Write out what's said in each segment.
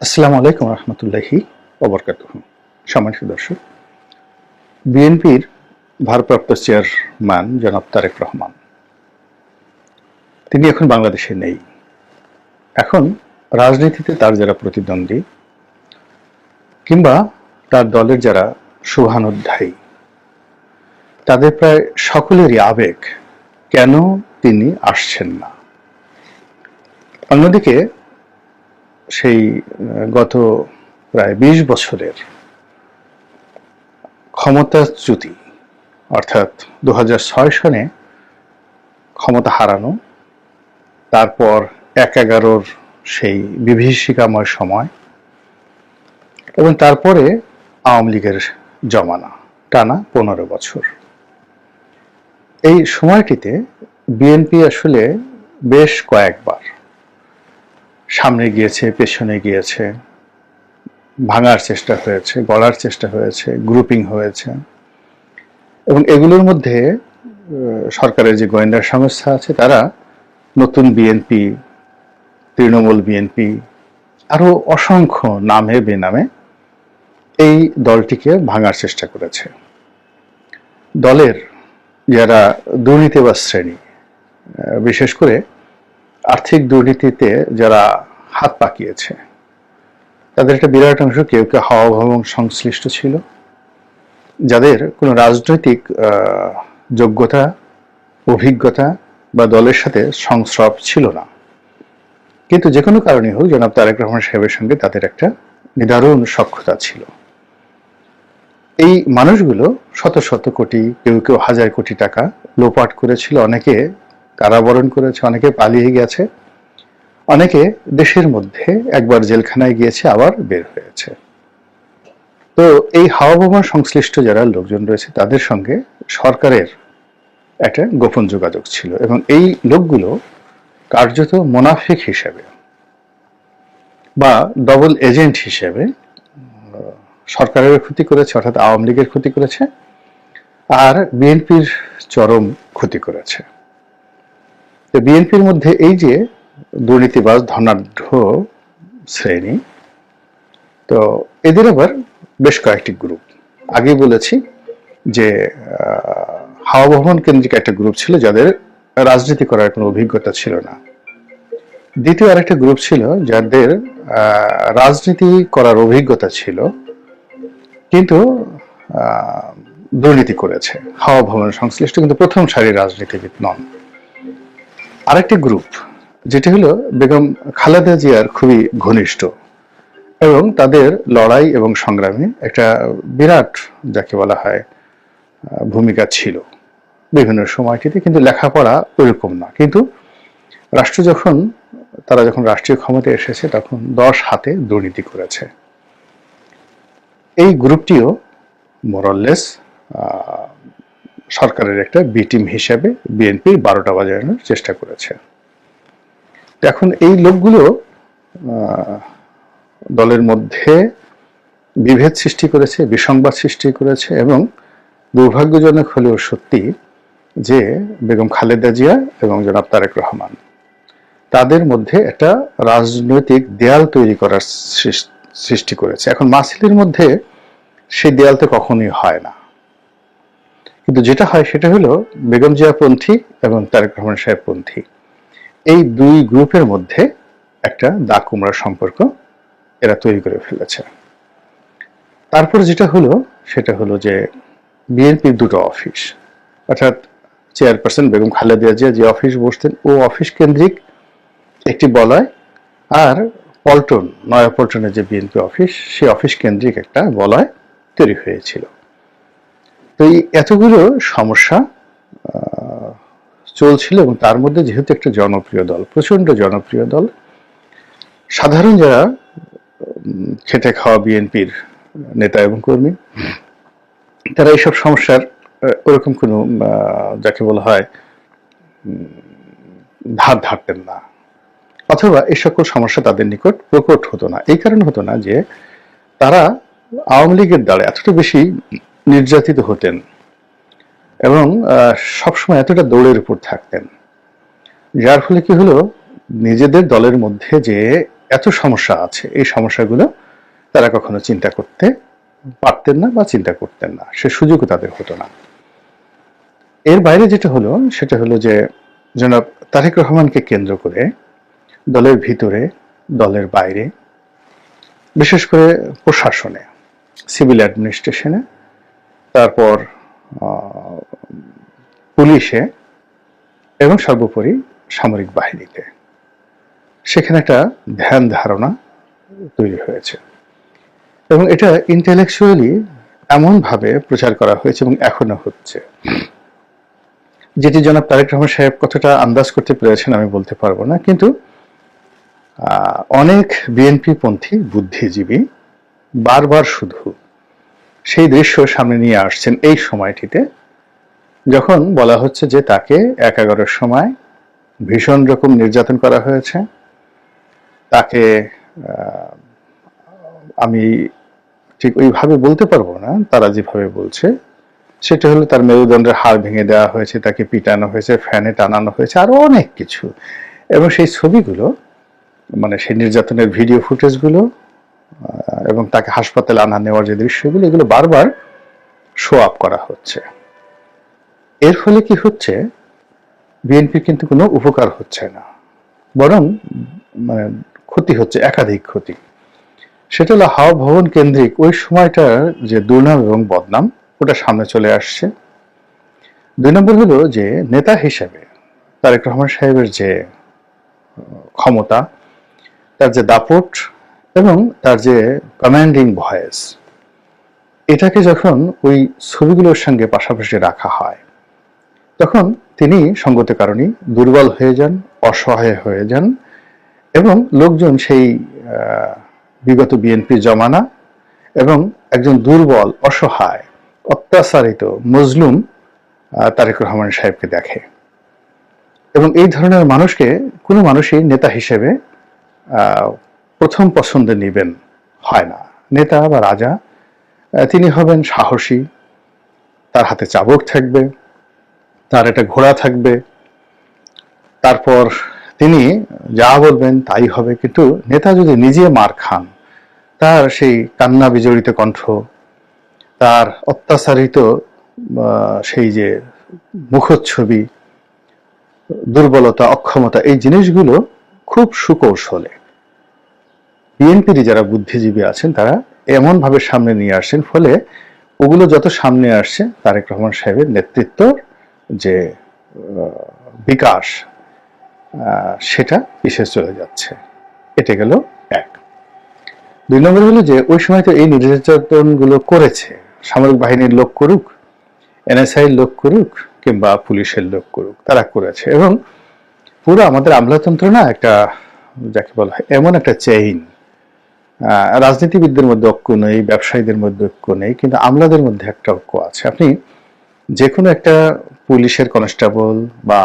আসসালামু আলাইকুম রহমতুল্লাহি ওবরকাত সম্মানিত দর্শক, বিএনপির ভারপ্রাপ্ত চেয়ারম্যান জনাব তারেক রহমান, তিনি এখন বাংলাদেশে নেই। এখন রাজনীতিতে তার যারা প্রতিদ্বন্দ্বী কিংবা তার দলের যারা শুভানুধ্যায়ী, তাদের প্রায় সকলেরই আবেগ, কেন তিনি আসছেন না? অন্যদিকে সেই গত প্রায় বিশ বছরের ক্ষমতাচ্যুতি অর্থাৎ দু সনে ক্ষমতা হারানো, তারপর এক এগারোর সেই বিভীষিকাময় সময় এবং তারপরে আওয়ামী লীগের জমানা, টানা পনেরো বছর। এই সময়টিতে বিএনপি আসলে বেশ কয়েকবার সামনে গিয়েছে, পেছনে গিয়েছে, ভাঙার চেষ্টা হয়েছে গড়ার চেষ্টা হয়েছে গ্রুপিং হয়েছে। এবং এগুলোর মধ্যে সরকারের যে গোয়েন্দা সংস্থা আছে, তারা নতুন বিএনপি তৃণমূল বিএনপি আরও অসংখ্য নামে বেনামে এই দলটিকে ভাঙার চেষ্টা করেছে। দলের যারা দুর্নীতিবাজ শ্রেণি বিশেষ করে আর্থিক দুর্নীতিতে যারা হাত পাকিয়েছে, তাদের একটা বিরাট অংশ কেউ কেউ হাওয়া ভবন সংশ্লিষ্ট ছিল। যাদের কোনো রাজনৈতিক যোগ্যতা, অভিজ্ঞতা বা দলের সাথে সংস্রব ছিল না। কিন্তু যে কোনো কারণে হোক জনাব তারেক রহমান সাহেবের সঙ্গে তাদের একটা নিদারুণ সক্ষতা ছিল। এই মানুষগুলো শত শত কোটি, কেউ কেউ হাজার কোটি টাকা লোপাট করেছিল, অনেকে কারাবরণ করেছে, অনেকে পালিয়ে গেছে। অনেকে দেশের মধ্যে একবার জেলখানায় গিয়েছে, আবার বের হয়েছে। তো এই হাওয়া ভবন সংশ্লিষ্ট যারা লোকজন রয়েছে, তাদের সঙ্গে সরকারের একটা গোপন যোগাযোগ ছিল এবং এই লোকগুলো কার্যত মোনাফিক হিসেবে বা ডবল এজেন্ট হিসেবে সরকারের ক্ষতি করেছে, অর্থাৎ আওয়ামী লীগের ক্ষতি করেছে, আর বিএনপির চরম ক্ষতি করেছে। বিএনপির মধ্যে এই যে দুর্নীতিবাজ, ধনাঢ্য শ্রেণি, তো এদের আবার বেশ কয়েকটি গ্রুপ আগে বলেছি যে হাওয়া ভবন কেন্দ্রিক একটা গ্রুপ ছিল যাদের রাজনীতি করার কোনো অভিজ্ঞতা ছিল না। দ্বিতীয় আরেকটা গ্রুপ ছিল যাদের রাজনীতি করার অভিজ্ঞতা ছিল, কিন্তু দুর্নীতি করেছে। হাওয়া ভবন সংশ্লিষ্ট, কিন্তু প্রথম সারির রাজনীতিবিদ নন। আরেকটি গ্রুপ, যেটি হলো বেগম খালেদা জিয়ার খুবই ঘনিষ্ঠ এবং তাদের লড়াই এবং সংগ্রামে একটা বিরাট, যাকে বলা হয় ভূমিকা ছিল। বিভিন্ন সময়টিতে কিন্তু লেখাপড়া ওইরকম না। কিন্তু রাষ্ট্র যখন, তারা যখন রাষ্ট্রীয় ক্ষমতায় এসেছে, তখন দশ হাতে দুর্নীতি করেছে। এই গ্রুপটিও মোরাললেস সরকারের একটা বি টিম হিসেবে বিএনপির বারোটা বাজানোর চেষ্টা করেছে। এখন এই লোকগুলো দলের মধ্যে বিভেদ সৃষ্টি করেছে, বিসংবাদ সৃষ্টি করেছে এবং দুর্ভাগ্যজনক হলেও সত্যি যে বেগম খালেদা জিয়া এবং জনাব তারেক রহমান, তাদের মধ্যে একটা রাজনৈতিক দেয়াল তৈরি করার সৃষ্টি করেছে। এখন মাসিলের মধ্যে সেই দেয়াল তো কখনোই হয় না। কিন্তু যেটা হয় সেটা হলো বেগম জিয়া পন্থী এবং তারেক রহমান সাহেব পন্থী। এই দুই গ্রুপের মধ্যে একটা দা কুমড়ার সম্পর্ক এরা তৈরি করে ফেলেছে। তারপর যেটা হলো সেটা হলো যে বিএনপির দুটো অফিস। অর্থাৎ চেয়ারপারসন বেগম খালেদা জিয়া যে অফিস বসতেন, ও অফিস কেন্দ্রিক একটি বলয় আর পল্টন নয়া পল্টনের যে বিএনপি অফিস সেই অফিস কেন্দ্রিক একটা বলয় তৈরি হয়েছিল। তো এই এতগুলো সমস্যা চলছিল এবং তার মধ্যে যেহেতু একটা জনপ্রিয় দল প্রচণ্ড জনপ্রিয় দল, সাধারণ যারা খেটে খাওয়া বিএনপির নেতা এবং কর্মী, তারা এইসব সমস্যার ওরকম কোনো যাকে বলা হয় ধার ধারতেন না। অথবা এই সকল সমস্যা তাদের নিকট প্রকট হতো না। এই কারণে হতো না যে তারা আওয়ামী লীগের দ্বারা এতটা বেশি নির্যাতিত হতেন এবং সবসময় এতটা দৌড়ের উপর থাকতেন। যার ফলে কি হলো? নিজেদের দলের মধ্যে যে এত সমস্যা আছে, এই সমস্যাগুলো তারা কখনো চিন্তা করতে পারতেন না বা চিন্তা করতেন না। সে সুযোগও তাদের হতো না। এর বাইরে যেটা হলো, সেটা হলো যে, জনাব তারেক রহমানকে কেন্দ্র করে দলের ভিতরে, দলের বাইরে, বিশেষ করে প্রশাসনে, সিভিল অ্যাডমিনিস্ট্রেশনে তারপর পুলিশে এবং সর্বোপরি সামরিক বাহিনীতে। সেখানে একটা ধ্যান ধারণা তৈরি হয়েছে। এবং এটা ইন্টেলেকচুয়ালি এমনভাবে প্রচার করা হয়েছে এবং এখনও হচ্ছে। যেটি জনাব তারেক রহমান সাহেব কতটা আন্দাজ করতে পেরেছেন আমি বলতে পারব না, কিন্তু অনেক বিএনপি পন্থী বুদ্ধিজীবী বারবার শুধু সেই দৃশ্য সামনে নিয়ে আসছেন এই সময়টিতে, যখন বলা হচ্ছে যে তাকে এক এগারোর সময় ভীষণ রকম নির্যাতন করা হয়েছে। তাকে আমি ঠিক ওইভাবে বলতে পারব না, তারা যেভাবে বলছে, সেটা হলো তার মেরুদণ্ডের হাড় ভেঙে দেওয়া হয়েছে, তাকে পিটানো হয়েছে, ফ্যানে টানানো হয়েছে, আরও অনেক কিছু। এবং সেই ছবিগুলো মানে সেই নির্যাতনের ভিডিও ফুটেজগুলো এবং তাকে হাসপাতালে আনা, নেওয়ার যে দৃশ্যগুলো এগুলো বারবার শো আপ করা হচ্ছে। এর ফলে কি হচ্ছে? বিএনপি কিন্তু কোনো উপকার হচ্ছে না। বরং মানে ক্ষতি হচ্ছে, একাধিক ক্ষতি। সেটা হলো হাওয়া ভবন কেন্দ্রিক, ওই সময়টার যে দুর্নাম এবং বদনাম, ওটা সামনে চলে আসছে। দুই নম্বর হলো যে নেতা হিসেবে তারেক রহমান সাহেবের যে ক্ষমতা, তার যে দাপট এবং তার যে কমান্ডিং ভয়েস এটাকে যখন ওই ছবিগুলোর সঙ্গে পাশাপাশি রাখা হয়, তখন তিনি সঙ্গত কারণে দুর্বল হয়ে যান, অসহায় হয়ে যান এবং লোকজন সেই বিগত বিএনপি জমানা এবং একজন দুর্বল, অসহায়, অত্যাচারিত মজলুম তারেক রহমান সাহেবকে দেখে। এবং এই ধরনের মানুষকে কোনো মানুষই নেতা হিসেবে প্রথম পছন্দে নেবেন হয় না। নেতা বা রাজা তিনি হবেন সাহসী, তার হাতে চাবুক থাকবে, তার একটা ঘোড়া থাকবে, তারপর তিনি যা বলবেন তাই হবে। কিন্তু নেতা যদি নিজে মার খান, তার সেই কান্না বিজড়িত কণ্ঠ, তার অত্যাচারিত সেই যে মুখচ্ছবি, দুর্বলতা, অক্ষমতা, এই জিনিসগুলো খুব সুকৌশলে বিএনপির যারা বুদ্ধিজীবী আছেন, তারা এমন ভাবে সামনে নিয়ে আসছেন, ফলে ওগুলো যত সামনে আসছে, তারেক রহমান সাহেবের নেতৃত্ব যে বিকাশ সেটা পিছিয়ে চলে যাচ্ছে। এটা গেল এক। দুই নম্বর হলো যে, ওই সময় তো এই নির্যাতনগুলো করেছে, সামরিক বাহিনীর লোক করুক এনএসআই লোক করুক, কিংবা পুলিশের লোক করুক, তারা করেছে। এবং পুরো আমাদের আমলাতন্ত্র না একটা, যাকে বলা হয়, এমন একটা চেইন রাজনীতিবিদদের মধ্যে ঐক্য নেই, ব্যবসায়ীদের মধ্যে ঐক্য নেই, কিন্তু আমলাদের মধ্যে একটা ঐক্য আছে। আপনি যে কোনো একটা পুলিশের কনস্টেবল বা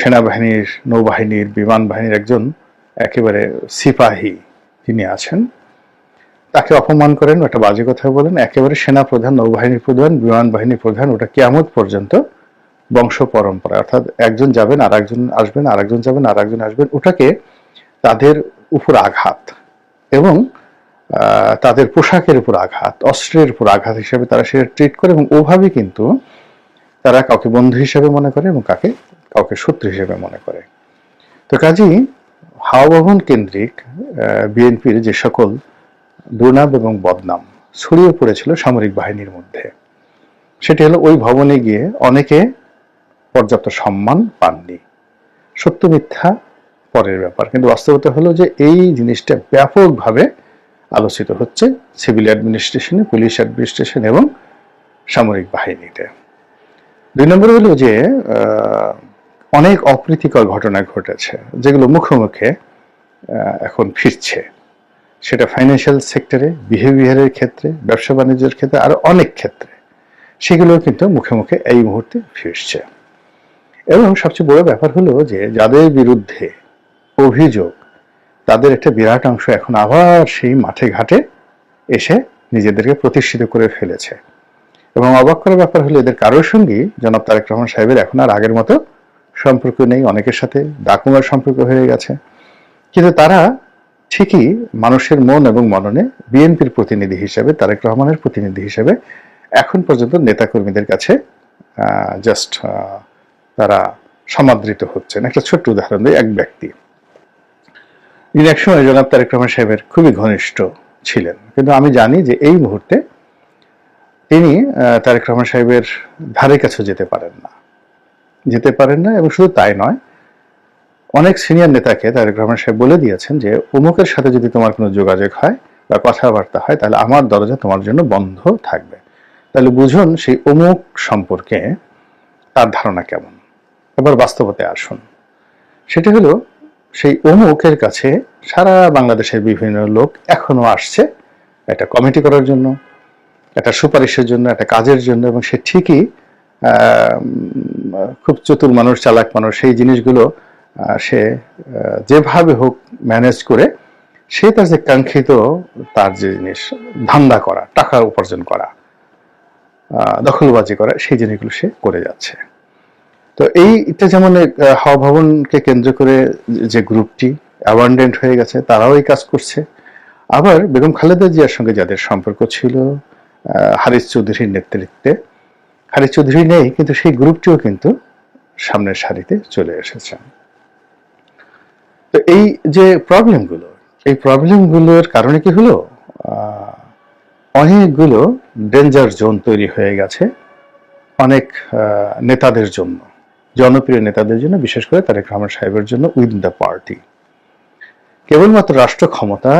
সেনাবাহিনীর, নৌবাহিনীর বিমান বাহিনীর একজন একেবারে সিপাহী তিনি আছেন, তাকে অপমান করেন একটা বাজে কথা বলেন, একেবারে সেনা প্রধান নৌবাহিনীর প্রধান বিমান বাহিনীর প্রধান, ওটা কিয়ামত পর্যন্ত বংশ পরম্পরা। অর্থাৎ একজন যাবেন আর একজন আসবেন আর একজন যাবেন আর একজন আসবেন, ওটাকে তাদের উপর আঘাত। এবং তাদের পোশাকের উপর আঘাত, অস্ত্রের উপর আঘাত হিসেবে তারা সেটা ট্রিট করে এবং ওভাবে কিন্তু তারা কাউকে বন্ধু হিসেবে মনে করে এবং কাকে, কাউকে শত্রু হিসেবে মনে করে। তো কাজেই হাওয়া ভবন কেন্দ্রিক বিএনপির যে সকল দুর্নাম এবং বদনাম ছড়িয়ে পড়েছিল সামরিক বাহিনীর মধ্যে। সেটি হলো ওই ভবনে গিয়ে অনেকে পর্যাপ্ত সম্মান পাননি। সত্য মিথ্যা পরের ব্যাপার। কিন্তু বাস্তবতা হলো যে এই জিনিসটা ব্যাপকভাবে আলোচিত হচ্ছে সিভিল অ্যাডমিনিস্ট্রেশনে, পুলিশ অ্যাডমিনিস্ট্রেশন এবং সামরিক বাহিনীতে। দুই নম্বর হলো যে অনেক অপ্রীতিকর ঘটনা ঘটেছে, যেগুলো মুখে মুখে এখন ফিরছে। সেটা ফাইন্যান্সিয়াল সেক্টরে বিহেভিয়ারের ক্ষেত্রে, ব্যবসা বাণিজ্যের ক্ষেত্রে, আর অনেক ক্ষেত্রে। সেগুলো কিন্তু মুখে মুখে এই মুহূর্তে ফিরছে। এবং সবচেয়ে বড় ব্যাপার হলো যে, যাদের বিরুদ্ধে অভিযোগ। তাদের একটা বিরাট অংশ এখন আবার সেই মাঠে ঘাটে এসে নিজেদেরকে প্রতিষ্ঠিত করে ফেলেছে। এবং অবাক করার ব্যাপার হলো এদের কারোর সঙ্গেই জনাব তারেক রহমান সাহেবের এখন আর আগের মতো সম্পর্ক নেই, অনেকের সাথে ডাকুমার সম্পর্ক হয়ে গেছে। কিন্তু তারা ঠিকই মানুষের মন এবং মননে বিএনপির প্রতিনিধি হিসেবে, তারেক রহমানের প্রতিনিধি হিসেবে এখন পর্যন্ত নেতাকর্মীদের কাছে জাস্ট তারা সমাদৃত হচ্ছেন। একটা ছোট্ট উদাহরণ দিই, এক ব্যক্তি। যিনি একসময় জনাব তারেক রহমান সাহেবের খুবই ঘনিষ্ঠ ছিলেন। কিন্তু আমি জানি যে এই মুহূর্তে তিনি তারেক রহমান সাহেবের ধারে কাছে যেতে পারেন না। যেতে পারেন না এবং শুধু তাই নয়, অনেক সিনিয়র নেতাকে তারেক রহমান সাহেব বলে দিয়েছেন যে অমুকের সাথে যদি তোমার কোনো যোগাযোগ হয় বা কথাবার্তা হয়, তাহলে আমার দরজা তোমার জন্য বন্ধ থাকবে। তাহলে বুঝুন সেই অমুক সম্পর্কে তার ধারণা কেমন? এবার বাস্তবতায় আসুন। সেটা হলো সেই অমুকের কাছে সারা বাংলাদেশের বিভিন্ন লোক এখনও আসছে একটা কমিটি করার জন্য, একটা সুপারিশের জন্য, একটা কাজের জন্য এবং সে ঠিকই খুব চতুর মানুষ, চালাক মানুষ, সেই জিনিসগুলো সে যেভাবে হোক ম্যানেজ করে সে তার যে কাঙ্ক্ষিত তার যে জিনিস, ধান্দা করা, টাকা উপার্জন করা দখলবাজি করা, সেই জিনিসগুলো সে করে যাচ্ছে। তো এই এইটা যেমন আহ, হাওয়া ভবনকে কেন্দ্র করে যে গ্রুপটি অ্যাবান্ডেন্ট হয়ে গেছে তারাও এই কাজ করছে। আবার বেগম খালেদা জিয়ার সঙ্গে যাদের সম্পর্ক ছিল হারিস চৌধুরীর নেতৃত্বে হারিস চৌধুরী নেই কিন্তু সেই গ্রুপটিও কিন্তু সামনের সারিতে চলে এসেছে। তো এই যে প্রবলেমগুলো এই প্রবলেমগুলোর কারণে কি হলো? অনেকগুলো ডেঞ্জার জোন তৈরি হয়ে গেছে অনেক নেতাদের জন্য। জনপ্রিয় নেতাদের জন্য, বিশেষ করে তারেক রহমান সাহেবের জন্য উইথ দ্য পার্টি। কেবলমাত্র রাষ্ট্র ক্ষমতা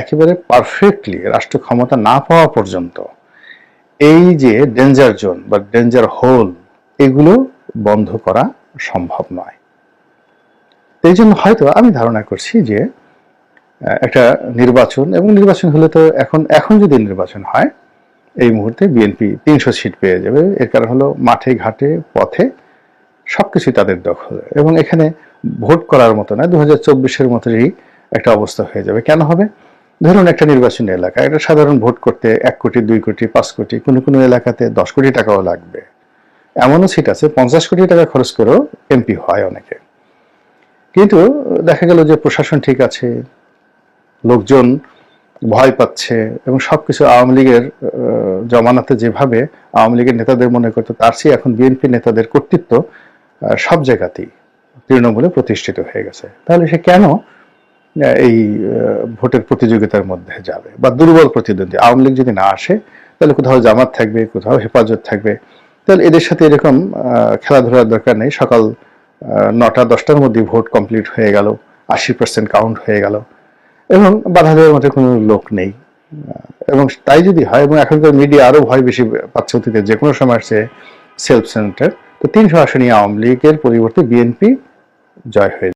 একেবারে পারফেক্টলি রাষ্ট্র ক্ষমতা না পাওয়া পর্যন্ত, এই যে ডেঞ্জার জোন বা ডেঞ্জার হোল এগুলো বন্ধ করা সম্ভব নয়। এই জন্য হয়তো আমি ধারণা করছি যে একটা নির্বাচন, এবং নির্বাচন হলে তো এখন এখন যদি নির্বাচন হয়, এই মুহূর্তে বিএনপি তিনশো সিট পেয়ে যাবে। এর কারণ হলো মাঠে ঘাটে পথে সবকিছু তাদের দখলে। এবং এখানে ভোট করার মতো না দু হাজার চব্বিশের মতোই একটা অবস্থা হয়ে যাবে। কেন হবে? ধরুন একটা নির্বাচনী এলাকা একটা সাধারণ ভোট করতে এক কোটি, দুই কোটি, পাঁচ কোটি, কোনো কোনো এলাকাতে দশ কোটি টাকাও লাগবে। এমনও সিট আছে, পঞ্চাশ কোটি টাকা খরচ করেও এমপি হয় অনেকে। কিন্তু দেখা গেল যে প্রশাসন ঠিক আছে, লোকজন ভয় পাচ্ছে, এবং সবকিছু আওয়ামী লীগের জমানাতে যেভাবে আওয়ামী লীগের নেতাদের মনে করতো, তার চেয়ে এখন বিএনপি নেতাদের কর্তৃত্ব সব জায়গাতেই তৃণমূলে প্রতিষ্ঠিত হয়ে গেছে। তাহলে সে কেন এই ভোটের প্রতিযোগিতার মধ্যে যাবে? বা দুর্বল প্রতিদ্বন্দ্বী, আওয়ামী লীগ যদি না আসে, তাহলে কোথাও জামাত থাকবে, কোথাও হেফাজত থাকবে। তাহলে এদের সাথে এরকম খেলাধুলার দরকার নেই। সকাল নটা, দশটার মধ্যে ভোট কমপ্লিট হয়ে গেল, আশি পার্সেন্ট কাউন্ট হয়ে গেল এবং বাধা দেওয়ার মতো কোনো লোক নেই। এবং তাই যদি হয়, এবং এখনকার মিডিয়া আরও ভয় বেশি পাচ্ছে অতীতে, যে কোনো সময় আসছে সেলফ সেন্টার তো তিনশো আসনে আওয়ামী লীগের পরিবর্তে বিএনপি জয় হয়ে